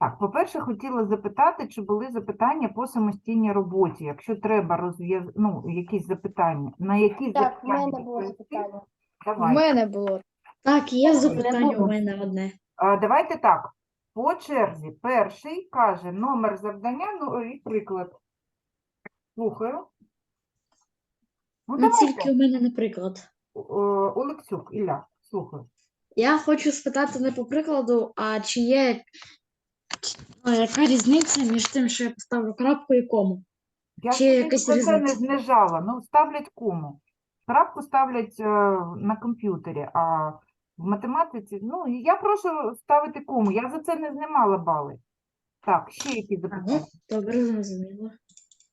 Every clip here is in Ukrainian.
Так, по-перше, хотіла запитати, чи були запитання по самостійній роботі. Якщо треба розв'яз... ну, якісь запитання, на які Так, в запитання мене було відповісти? запитання. У Давай. мене було. Так, є запитання у мене одне. А, давайте так. По черзі. Перший каже номер завдання, ну і приклад. Слухаю. Ну, Ну, давайте. тільки у мене, наприклад. О, Олексюк, Ілля, слухаю. Я хочу спитати не по прикладу, а чи є ну, яка різниця між тим, що я поставлю крапку і кому? Я Чи якась це не знижала. Ну, ставлять кому? Крапку ставлять е, на комп'ютері, а в математиці, ну, я прошу ставити кому. Я за це не знімала бали. Так, ще які запитання? Добре, зрозуміло.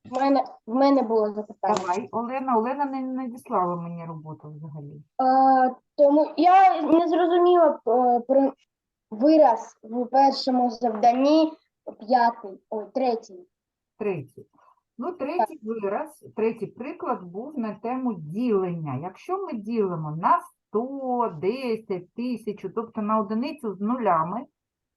В мене, в мене було запитання. Давай, Олена. Олена не надіслала мені роботу взагалі. Е, тому я не зрозуміла е, про вираз в першому завданні п'ятий, ой, третій. Третій. Ну, третій вираз, третій приклад був на тему ділення. Якщо ми ділимо на 100, 10, 1000, тобто на одиницю з нулями,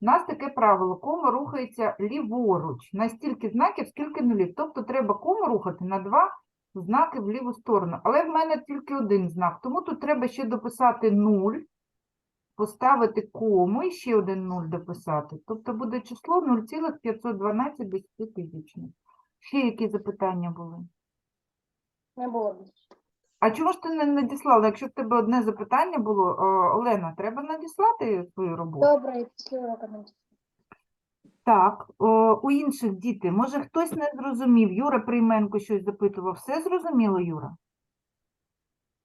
у нас таке правило, кома рухається ліворуч, на стільки знаків, скільки нулів. Тобто треба кому рухати на два знаки в ліву сторону. Але в мене тільки один знак, тому тут треба ще дописати 0, поставити кому і ще один 0 дописати. Тобто буде число 0,512 десятитисячних. Ще які запитання були? Не було більше. А чому ж ти не надіслала? Якщо в тебе одне запитання було, е, Олена, треба надіслати свою роботу? Добре, я після уроку нам. Так, е, у інших діти, може хтось не зрозумів, Юра Прийменко щось запитував. Все зрозуміло, Юра?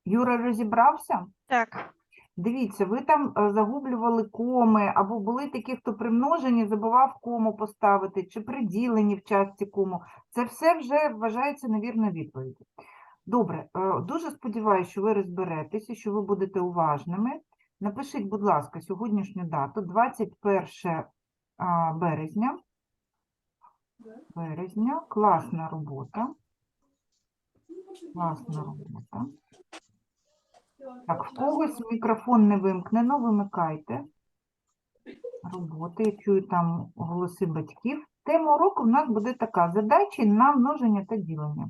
Юра розібрався? Так. Дивіться, ви там е, загублювали коми, або були такі, хто при множенні забував кому поставити, чи при діленні в частці кому. Це все вже вважається невірною відповіддю. Добре, е, дуже сподіваюся, що ви розберетеся, що ви будете уважними. Напишіть, будь ласка, сьогоднішню дату, 21 березня. Березня, класна робота. Класна робота. Так, в когось мікрофон не вимкнено, вимикайте. Роботи, я чую там голоси батьків. Тема уроку в нас буде така: задачі на множення та ділення.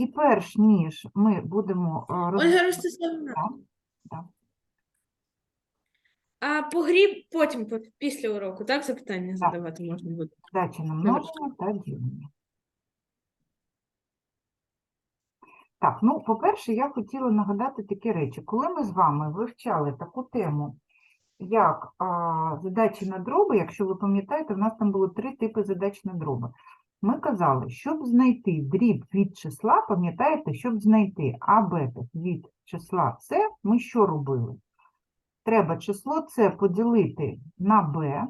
І перш ніж ми будемо е, Ольга розглядати Ростиславівна, Так, а по грі потім, по- після уроку, так, запитання Так. задавати можна буде? задачі на множення та ділення. Так, ну, по-перше, я хотіла нагадати такі речі. Коли ми з вами вивчали таку тему, як а, задачі на дроби, якщо ви пам'ятаєте, в нас там було три типи задач на дроби. Ми казали, щоб знайти дріб від числа, пам'ятаєте, щоб знайти а, б від числа С, ми що робили? Треба число С поділити на b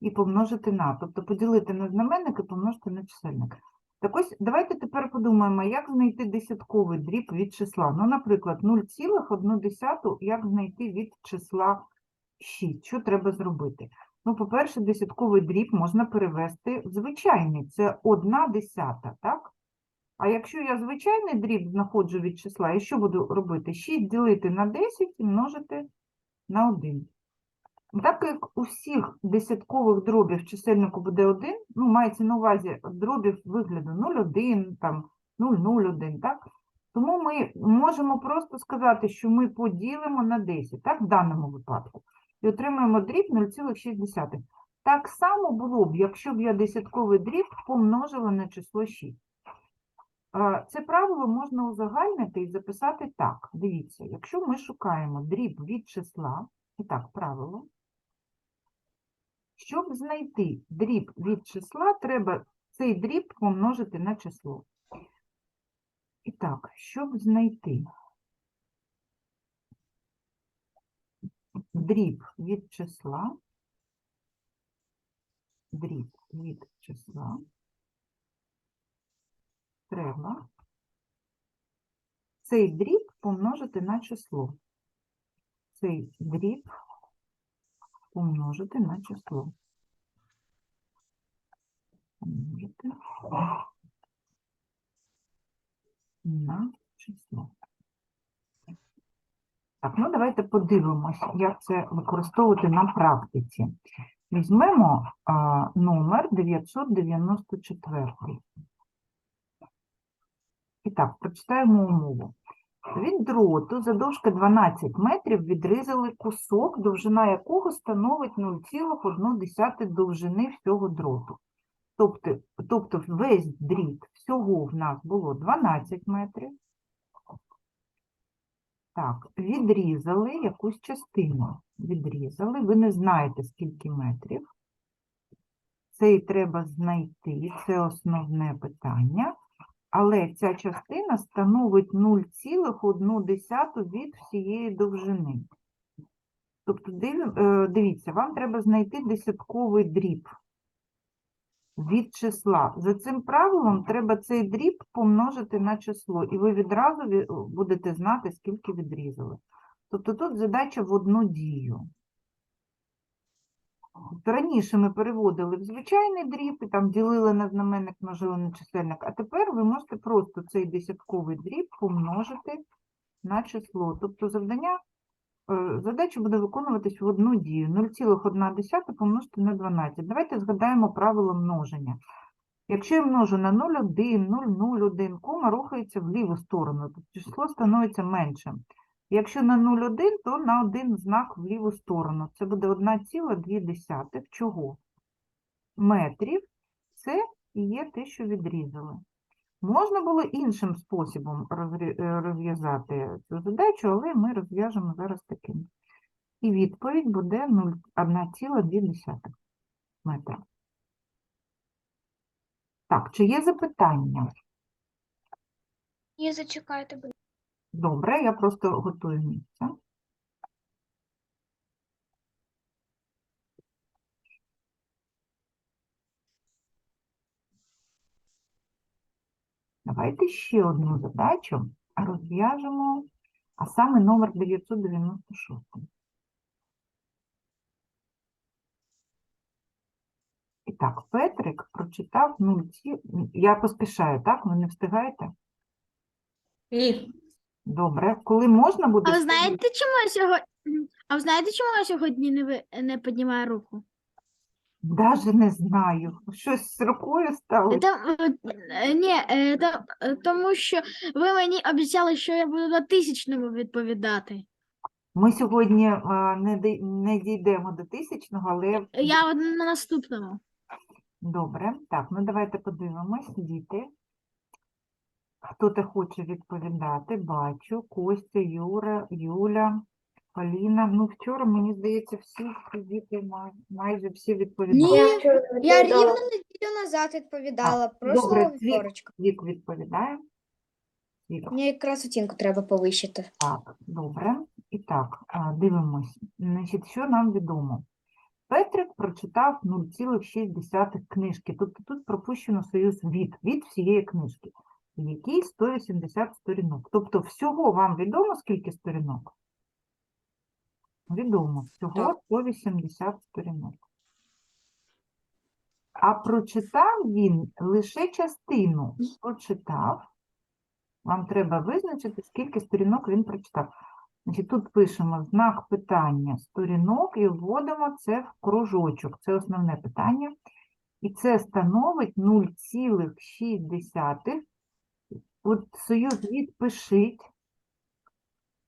і помножити на, тобто поділити на знаменник і помножити на чисельник. Так ось, давайте тепер подумаємо, як знайти десятковий дріб від числа. Ну, наприклад, 0,1 як знайти від числа 6. Що треба зробити? Ну, по-перше, десятковий дріб можна перевести в звичайний, це 1 десята, так? А якщо я звичайний дріб знаходжу від числа, і що буду робити? 6 ділити на 10 і множити на 1. Так як у всіх десяткових дробів чисельнику буде 1, ну, мається на увазі дробів вигляду 0,1, там 0,01, так? Тому ми можемо просто сказати, що ми поділимо на 10, так, в даному випадку, і отримаємо дріб 0,6. Так само було б, якщо б я десятковий дріб помножила на число 6. Це правило можна узагальнити і записати так. Дивіться, якщо ми шукаємо дріб від числа, і так, правило, щоб знайти дріб від числа, треба цей дріб помножити на число. І так, щоб знайти дріб від числа, дріб від числа, треба цей дріб помножити на число. Цей дріб помножити на число. Помножити на число. Так, ну давайте подивимось, як це використовувати на практиці. Візьмемо а, номер 994. І так, прочитаємо умову. Від дроту задовжки 12 метрів відрізали кусок, довжина якого становить 0,1 довжини всього дроту. Тобто, тобто весь дріт всього в нас було 12 метрів. Так, відрізали якусь частину. Відрізали. Ви не знаєте, скільки метрів. Це і треба знайти, це основне питання. Але ця частина становить 0,1 від всієї довжини. Тобто, е, дивіться, вам треба знайти десятковий дріб від числа. За цим правилом треба цей дріб помножити на число, і ви відразу будете знати, скільки відрізали. Тобто тут задача в одну дію. Раніше ми переводили в звичайний дріб і там ділили на знаменник, множили на чисельник, а тепер ви можете просто цей десятковий дріб помножити на число. Тобто завдання, задача буде виконуватись в одну дію. 0,1 помножити на 12. Давайте згадаємо правило множення. Якщо я множу на 0,1, 0,01, кома рухається в ліву сторону, тобто число становиться меншим. Якщо на 0,1, то на один знак в ліву сторону. Це буде 1,2. Чого? Метрів. Це і є те, що відрізали. Можна було іншим способом е, розв'язати цю задачу, але ми розв'яжемо зараз таким. І відповідь буде 0 1,2 метра. Так, чи є запитання? Ні, зачекайте, будь Добре, я просто готую місце. Давайте ще одну задачу розв'яжемо, а саме номер 996. І так, Петрик прочитав 0, я поспішаю, так? Ви не встигаєте? Ні. Добре. Коли можна буде? А ви знаєте, чому я сьогодні? А ви знаєте, чому я сьогодні не, ви... не піднімаю руку? Даже не знаю. Щось з рукою стало. Та, е, ні, е, та, е, тому що ви мені обіцяли, що я буду на тисячному відповідати. Ми сьогодні е, не, дій- не дійдемо до тисячного, але Я от на наступному. добре. Так, ну давайте подивимось, діти. Хто-то хоче відповідати? Бачу. Костя, Юра, Юля, Поліна. Ну, вчора, мені здається, всі ці діти май- майже всі відповідали. Ні, я рівно неділю назад відповідала, добре, прошлого Цвік. вівторочка. Вік відповідає. Вік. Мені якраз оцінку треба повищити. Так, добре. І так, а, дивимось. Значить, що нам відомо? Петрик прочитав 0,6 книжки. Тобто тут пропущено союз від, від всієї книжки, в якій 180 сторінок. Тобто всього вам відомо, скільки сторінок? Відомо, всього 180 сторінок. А прочитав він лише частину. Прочитав. Вам треба визначити, скільки сторінок він прочитав. Значить, тут пишемо знак питання сторінок і вводимо це в кружочок. Це основне питання. І це становить 0,6. От союз відпишіть.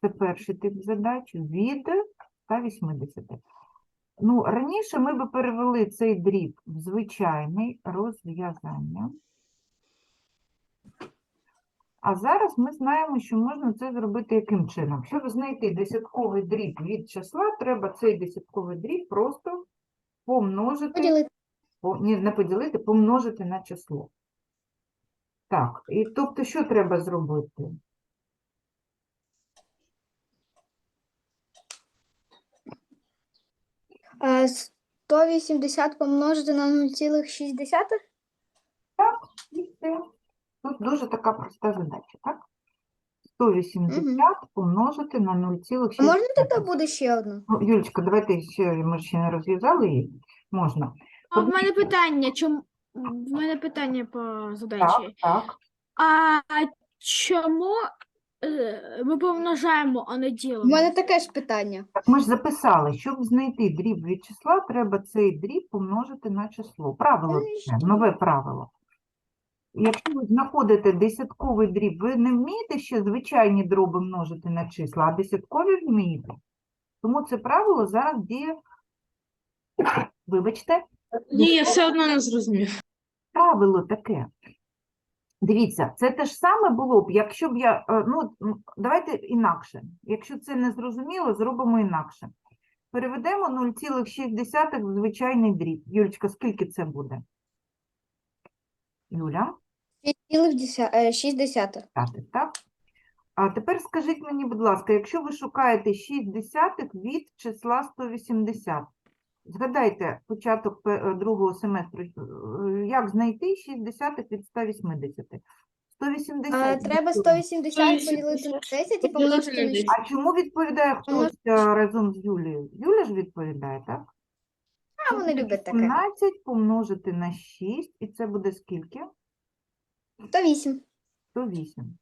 Це перший тип задач від 180. Ну, раніше ми би перевели цей дріб в звичайний розв'язання. А зараз ми знаємо, що можна це зробити яким чином. Щоб знайти десятковий дріб від числа, треба цей десятковий дріб просто помножити, Поділити. по- ні, не поділити, помножити на число. Так, і тобто, що треба зробити? 180 помножити на 0,6? І все. Тут дуже така проста задача, так? 180 Мгм. помножити на 0,6. Можна тоді буде ще одну? Ну, Юлечка, давайте ще, ми ж ще не розв'язали її. Можна. А в мене питання, чому в мене питання по задачі. Так, так. А чому е, ми помножаємо, а не У ділимо. мене таке ж питання. Так ми ж записали, щоб знайти дріб від числа, треба цей дріб помножити на число. Правило таке, нове правило. Якщо ви знаходите десятковий дріб, ви не вмієте ще звичайні дроби множити на числа, а десяткові вмієте. Тому це правило зараз діє. Вибачте, Ні, я все одно не зрозумів. правило таке. Дивіться, це те ж саме було б, якщо б я. е, Ну, давайте інакше. Якщо це не зрозуміло, зробимо інакше. Переведемо 0,6 в звичайний дріб. Юлечка, скільки це буде? Юля, 6,6. десятих, так? А тепер скажіть мені, будь ласка, якщо ви шукаєте 6 десятих від числа 180, згадайте початок е, другого семестру, е, як знайти 6 десятих від 180? 180 А, треба 180 поділити на 10 і помножити на 6. А чому відповідає хтось е, разом з Юлією? Юля ж відповідає, так? А, вони люблять таке. 17 помножити на 6, і це буде скільки? 108. 108.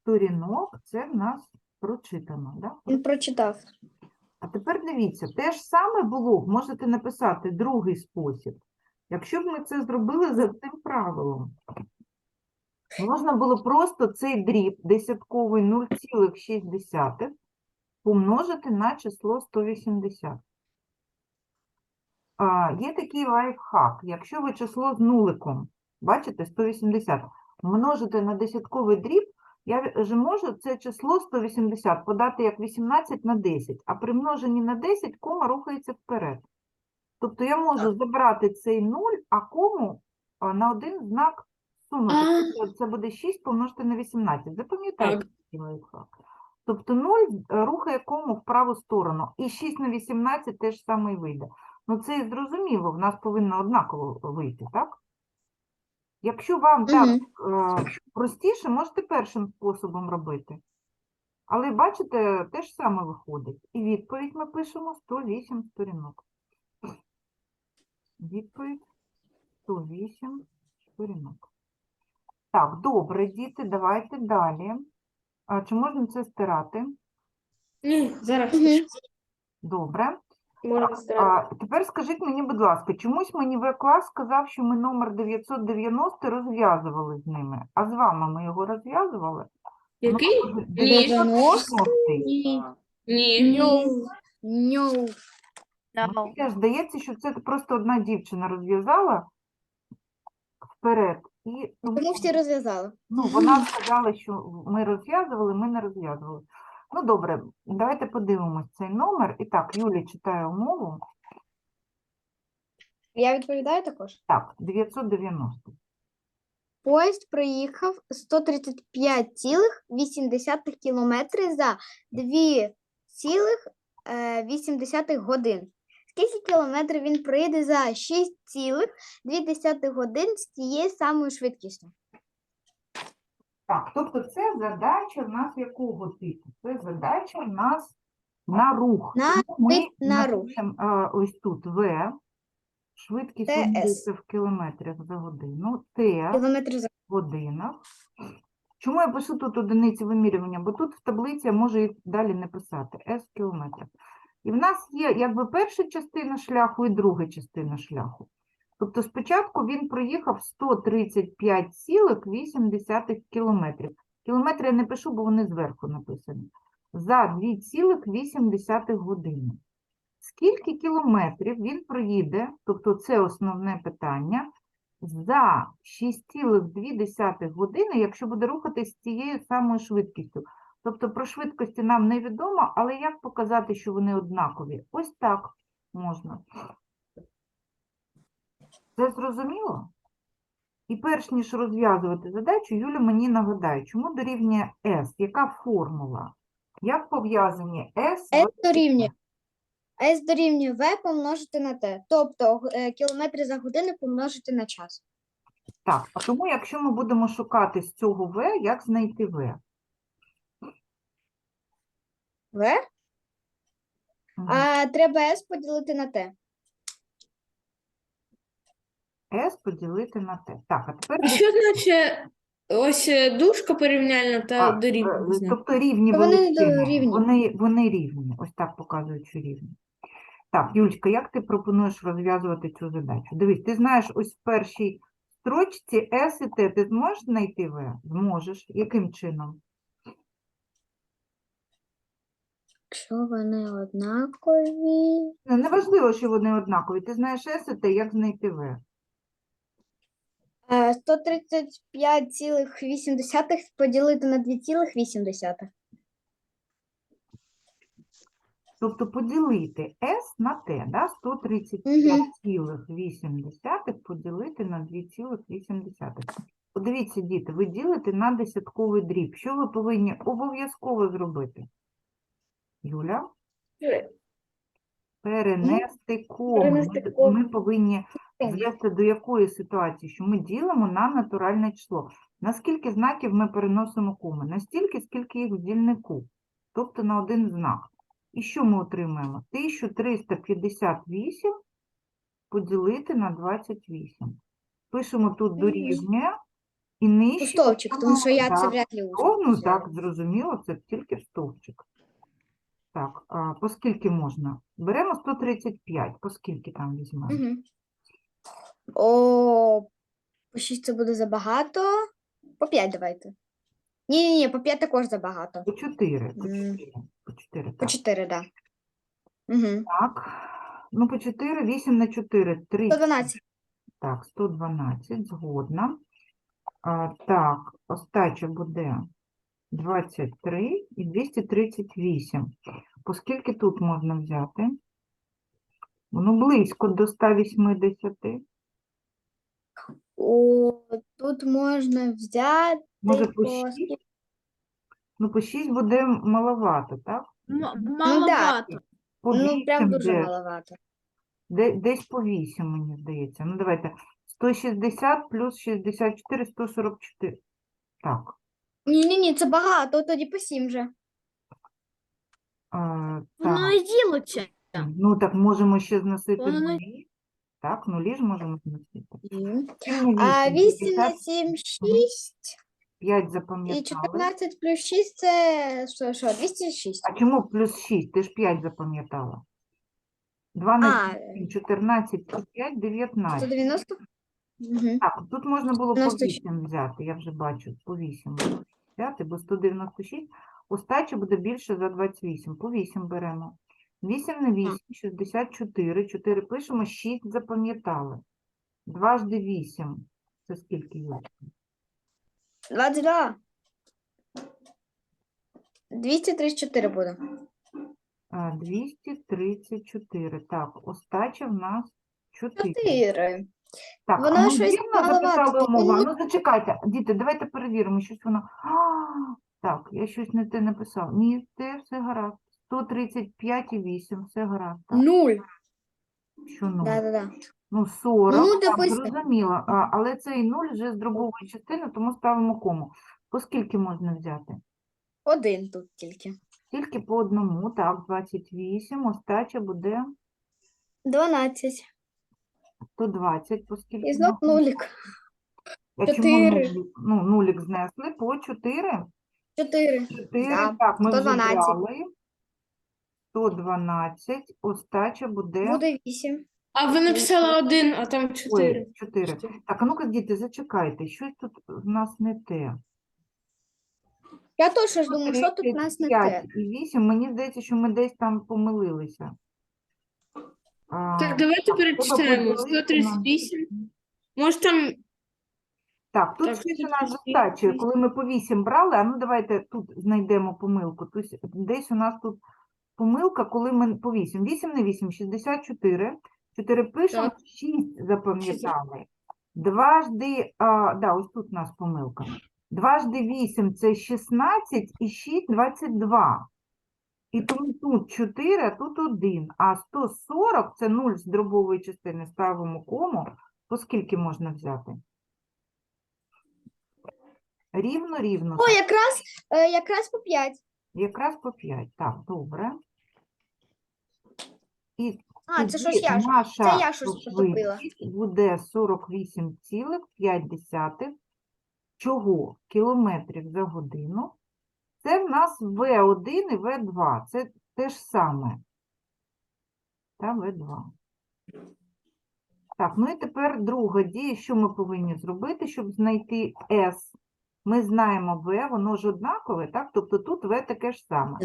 Сторінок це в нас прочитано, да? Він прочитав. А тепер дивіться, те ж саме було можете написати другий спосіб. Якщо б ми це зробили за цим правилом, можна було просто цей дріб десятковий 0,6 помножити на число 180. А, є такий лайфхак. Якщо ви число з нуликом, бачите, 180, множите на десятковий дріб, я ж можу це число 180 подати як 18 на 10, а при множенні на 10 кома рухається вперед. Тобто я можу забрати цей 0, а кому на один знак сунути. Тобто Це буде 6 помножити на 18. Запам'ятайте Так. такий лайфхак. Тобто 0 рухає кому в праву сторону, і 6 на 18 теж саме вийде. Ну це і зрозуміло, в нас повинно однаково вийти, так? Якщо вам так е, простіше, можете першим способом робити. Але бачите, те ж саме виходить. І відповідь ми пишемо 108 сторінок. Відповідь 108 сторінок. Так, добре, діти, давайте далі. А, чи можна це стирати? Ні, зараз Мгм. Можна. А, тепер скажіть мені, будь ласка, чомусь мені В-клас сказав, що ми номер 990 розв'язували з ними. А з вами ми його розв'язували? Який? Номер Ні. 990. Ні. Ні. No. No. Мені теж здається, що це просто одна дівчина розв'язала вперед. І тому, Тому всі розв'язали. ну, вона сказала, що ми розв'язували, ми не розв'язували. Ну, добре, давайте подивимось цей номер. І так, Юлія читає умову. Я відповідаю також. Так, 990. Поїзд проїхав 135,8 кілометри за 2,8 годин. Скільки кілометрів він проїде за 6,2 годин з тією самою швидкістю? Так, тобто це задача в нас якого типу? Це задача в нас на рух. На ми на рух. напишемо, а, ось тут В, швидкість вимірюється в кілометрах за годину, Т за в годинах. Чому я пишу тут одиниці вимірювання? Бо тут в таблиці я можу їх далі не писати. С в кілометрах. І в нас є якби перша частина шляху і друга частина шляху. Тобто спочатку він проїхав 135,8 кілометрів. Кілометри я не пишу, бо вони зверху написані. За 2,8 години. Скільки кілометрів він проїде, тобто це основне питання, за 6,2 години, якщо буде рухатись з тією самою швидкістю. Тобто про швидкості нам невідомо, але як показати, що вони однакові? Ось так можна. Це зрозуміло? І перш ніж розв'язувати задачу, Юля мені нагадає, чому дорівнює S? Яка формула? Як пов'язані S? С дорівнює. С дорівнює В помножити на Т. Тобто е, кілометри за годину помножити на час. Так, а тому якщо ми будемо шукати з цього В, як знайти В? В? Мгм. А треба С поділити на Т. S поділити на Т. Так, а тепер А що значить Ось е, дужка порівняльна та А, дорівнює. е. Тобто рівні Вони величини. рівні. Вони, вони рівні. Ось так показують, що рівні. Так, Юлька, як ти пропонуєш розв'язувати цю задачу? Дивись, ти знаєш, ось в першій строчці S і T ти зможеш знайти В? Зможеш. Яким чином? Якщо вони однакові. Неважливо, що вони однакові. Ти знаєш S і T, як знайти В? Е, 135,8 поділити на 2,8. Тобто поділити S на T, да? 135,8 поділити на 2,8. Подивіться, діти, ви ділите на десятковий дріб. Що ви повинні обов'язково зробити? Юля? Перенести кому. Перенести Ми, кому. ми повинні Кому. Звести до якої ситуації, що ми ділимо на натуральне число. Наскільки знаків ми переносимо коми? Настільки, скільки їх в дільнику, тобто на один знак. І що ми отримаємо? 1358 поділити на 28. Пишемо тут дорівнює і нижче. Стовпчик, тому що я це вряд ли узнаю. так, зрозуміло, це тільки в стовпчик. Так, а по скільки можна? Беремо 135, по скільки там візьмемо? Угу. О, по 6 це буде забагато. По 5 давайте. Ні, ні, ні, по 5 також забагато. По 4, по М. 4, по 4, По так. 4, так. Да. Угу. Так, ну по 4, 8 на 4, 3. 112. Так, 112, згодна. А, так, остача буде 23 і 238. По скільки тут можна взяти? Воно близько до 180. О, тут можна взяти Може по по 6? Ну, по 6 буде маловато, так? М- Ну, маловато. По Ну, 8 прям дуже десь. маловато. Де- Десь по 8, мені здається. Ну, давайте. 160 плюс 64, 144. Так. Ні, ні, ні, це багато, тоді по 7 вже. А, Воно так. і ділиться. Ну, так можемо ще зносити Воно. Так, нулі ж можемо зносити. А 8 на 7 6 5 і запам'ятали. 14 плюс 6 це що, що 206. А чому плюс 6? Ти ж 5 запам'ятала. 2 на А, 7, 14 плюс 5, 19. 190? Угу. Так, тут можна було по 96. 8 взяти, я вже бачу, по 8 можна взяти, бо 196. Остача буде більше за 28. По 8 беремо. 8 на 8, 64. 4 пишемо, 6 запам'ятали. Дважди 8. Це скільки є? 22. 234 буде. А, 234. Так, остача в нас 4. 4. Так, Воно а щось вірно маловато, записали умову? Ну, зачекайте, діти, давайте перевіримо, щось воно. А, так, я щось не те написав. Ні, те все гаразд. 135,8, все гаразд. Так, 0. що ну? Да, да, да. Ну, 40, Ну, так, допустим. зрозуміло. А, але цей 0 вже з дробової частини, тому ставимо кому. По скільки можна взяти? Один тут тільки. Тільки по одному, так, 28, остача буде 12. 120, по скільки І знов можна? нулік. А чому чотири. нулік? Ну, нулік знесли по 4. 4. 4, Да, так, ми вже 112. брали. 112, остача буде, Буде 8. А ви написали один, а там чотири. ой, 4. Так, а ну-ка, діти, зачекайте, щось тут в нас не те. Я точно ж думаю, що тут у нас не те. 35 і 8, мені здається, що ми десь там помилилися. А, Так, давайте перечитаємо. поділити на- 138. Може там Так, тут Так, щось у нас 138. з коли ми по 8 брали, а ну давайте тут знайдемо помилку. Тобто десь у нас тут помилка, коли ми по 8. 8 на 8, 64. 4 пишемо, Так. 6 запам'ятали. Дважди, а, да, ось тут у нас помилка. Дважди 8 – це 16 і 6 – 22. І тому тут 4, а тут 1. А 140 – це 0 з дробової частини, ставимо кому. По скільки можна взяти? Рівно, рівно. О, якраз, е, якраз по 5. Якраз по 5. Так, добре. І А, це тоді щось я. ж- наша я щось потопила. швидкість буде 48,5 чого? Кілометрів за годину. Це в нас В1 і В2. Це те ж саме. Та В2. Так, ну і тепер друга дія. Що ми повинні зробити, щоб знайти S? Ми знаємо В, воно ж однакове, так? Тобто тут В таке ж саме.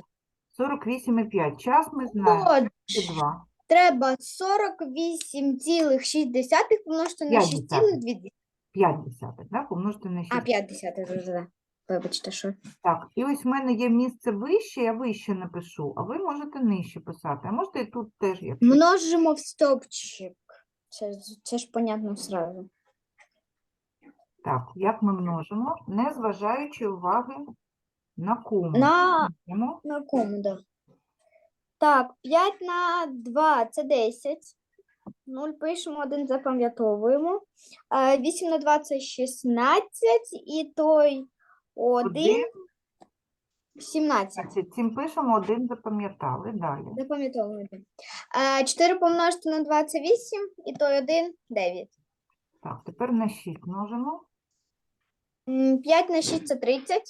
48,5. Час ми знаємо. От, Це 2. треба 48,6 помножити на П'ять 6,2. 5 десятих, так? Помножити на 6. А, 5 десятих, да. Вибачте, що. Так, і ось в мене є місце вище, я вище напишу, а ви можете нижче писати. А можете і тут теж, якщо Множимо в стовпчик. Це, ж- це ж понятно сразу. так, як ми множимо, не зважаючи уваги на кому. На, на кому, да. Так, 5 на 2 це 10. 0 пишемо, 1 запам'ятовуємо. Е, 8 на 2 це 16. І той 1 Один, 17. 20. Цим пишемо, один запам'ятали. Далі. Запам'ятовуємо. Е, 4 помножити на 2 це 8. І той 1 9. Так, тепер на 6 множимо. 5 на 6 це 30.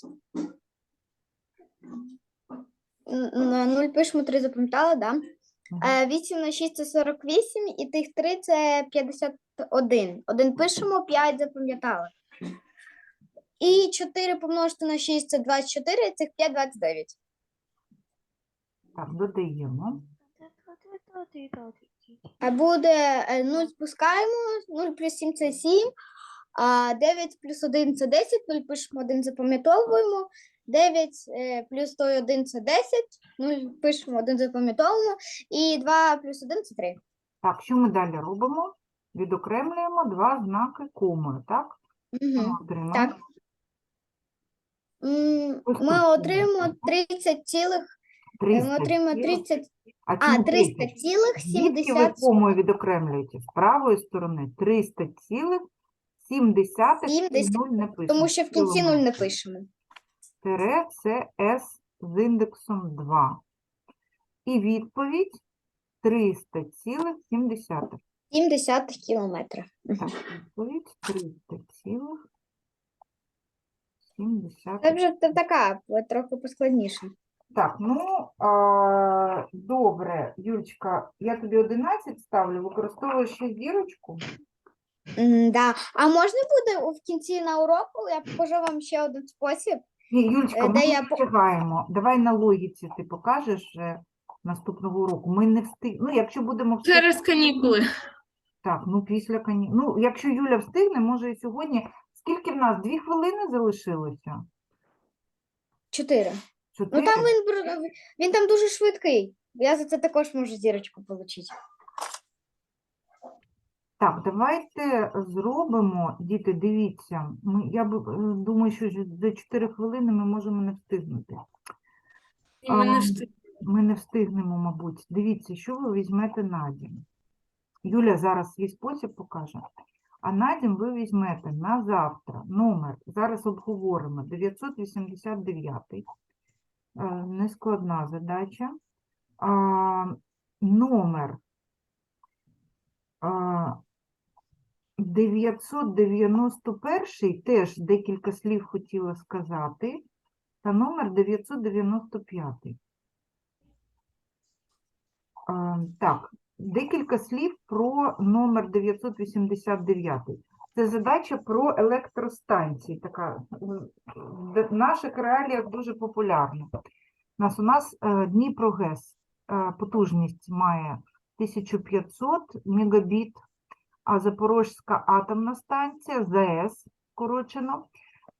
Н- 0 пишемо 3 запам'ятали, да? Е, 8 на 6 це 48, і тих 3 це 51. 1 пишемо, 5 запам'ятали. І 4 помножити на 6 це 24, і цих 5 29. Так, додаємо. А буде е, 0 спускаємо, 0 плюс 7 це 7, а 9 плюс 1 це 10, 0 пишемо 1 запам'ятовуємо, 9 е, плюс той 1 це 10, 0 пишемо 1 запам'ятовуємо, і 2 плюс 1 це 3. Так, що ми далі робимо? Відокремлюємо два знаки комою, так? Угу. Так. Ми отримуємо 30 цілих, е, 300 ми отримуємо цілих. 30, А, а, чому 300 30? цілих Звідки ви комою відокремлюєте? З правої сторони 300 цілих 7 десятих і 70, 0 не пишемо. тому що в кінці 0 Цілому. не пишемо. Тире це S з індексом 2. І відповідь 300,7. 7 десятих кілометра. Так, відповідь 300,7. Це вже та- така, трохи поскладніше. Так, ну, а, добре, Юлечка, я тобі 11 ставлю, використовуєш ще зірочку. М, Да. А можна буде в кінці на уроку, я покажу вам ще один спосіб. Ні, Юлечка, Е, ми де не я по- встигаємо. Давай на логіці ти покажеш вже наступного уроку. Ми не встиг... Ну, якщо будемо встиг... Через канікули. Так, ну після кані... Ну, якщо Юля встигне, може і сьогодні. Скільки в нас? Дві хвилини залишилося? Чотири. Чотири? Ну там він, бр- він там дуже швидкий. Я за це також можу зірочку отримати. Так, давайте зробимо, діти, дивіться. Ми, я б, е, думаю, що за 4 хвилини ми можемо не встигнути. І мене ж тут- Ми не встигнемо, мабуть. Дивіться, що ви візьмете на дім. Юля зараз свій спосіб покаже. А на дім ви візьмете на завтра номер, зараз обговоримо, 989. Е, Нескладна задача. А, Номер а, 991 теж декілька слів хотіла сказати, та номер 995. Так, декілька слів про номер 989. Це задача про електростанції. Така в наших реаліях дуже популярна. У нас у нас е, Дніпрогес е, потужність має 1500 мегабіт, а Запорозька атомна станція ЗАЕС, скорочено,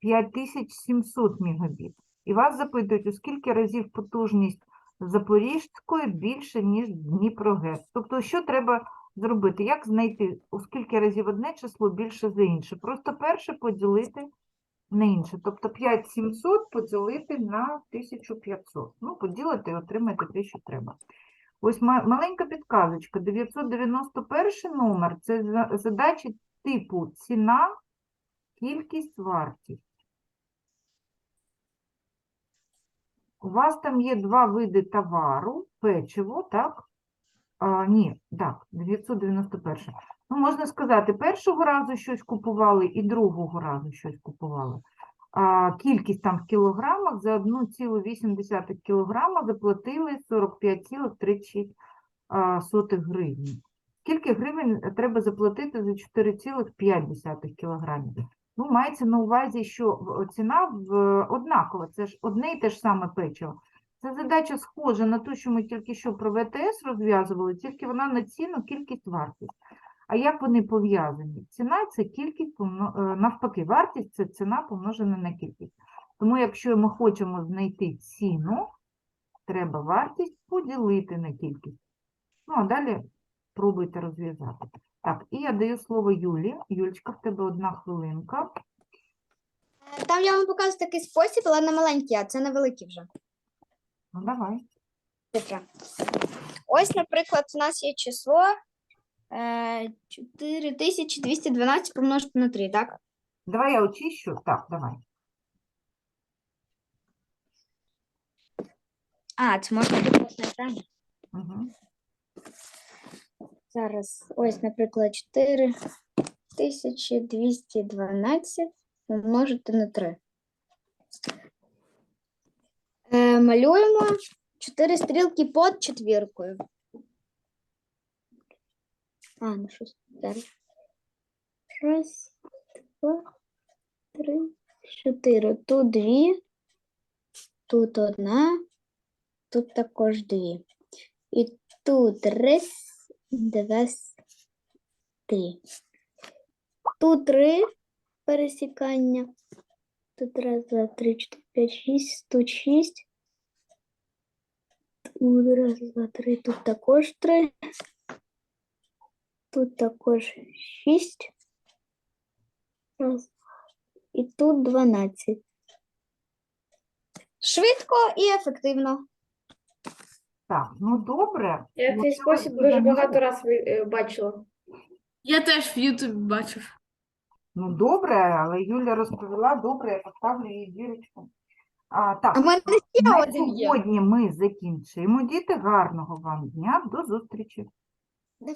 5700 мегабіт. І вас запитують, у скільки разів потужність Запорізької більше, ніж Дніпрогес. Тобто, що треба зробити? Як знайти, у скільки разів одне число більше за інше? Просто перше поділити на інше. Тобто 5700 поділити на 1500. Ну, поділити і отримаєте те, що треба. Ось маленька підказочка. 991 номер – це за- задачі типу ціна, кількість, вартість. У вас там є два види товару, печиво, так? А, ні, так, 991. Ну, можна сказати, першого разу щось купували і другого разу щось купували. Кількість там в кілограмах за 1,8 кілограма заплатили 45,36 гривень. Скільки гривень треба заплатити за 4,5 кілограмів? Ну, мається на увазі, що ціна однакова, це ж одне і те ж саме печиво. Це задача схожа на ту, що ми тільки що про ВТС розв'язували, тільки вона на ціну, кількість, вартість. А як вони пов'язані? Ціна це кількість, е, навпаки, вартість це ціна помножена на кількість. Тому якщо ми хочемо знайти ціну, треба вартість поділити на кількість. Ну, а далі пробуйте розв'язати. Так, і я даю слово Юлі. Юлечка, в тебе одна хвилинка. Е, Там я вам показую такий спосіб, але не маленький, а це не великий вже. Ну, давай. Ось, наприклад, у нас є число 4212 помножити на 3, так? Давай я очищу. Так, давай. А, це можна бути на екрані. Угу. Зараз, ось, наприклад, 4212 помножити на 3. Е, малюємо 4 стрілки під четвіркою. А, ну щось зараз. Раз, два, три, чотири. Тут дві, тут одна, тут також дві. І тут раз, два, три. Тут три пересікання. Тут раз, два, три, чотири, п'ять, шість, тут шість. Тут раз, два, три, тут також три. Тут також шість. Раз. І тут дванадцять. Швидко і ефективно. Так, ну добре. Я цей спосіб дуже багато раз бачила. Я теж в Ютубі бачив. Ну, добре, але Юля розповіла, добре, я поставлю їй зірочку. А, так, А мене ще на один є. сьогодні ми закінчуємо. Діти, гарного вам дня, до зустрічі.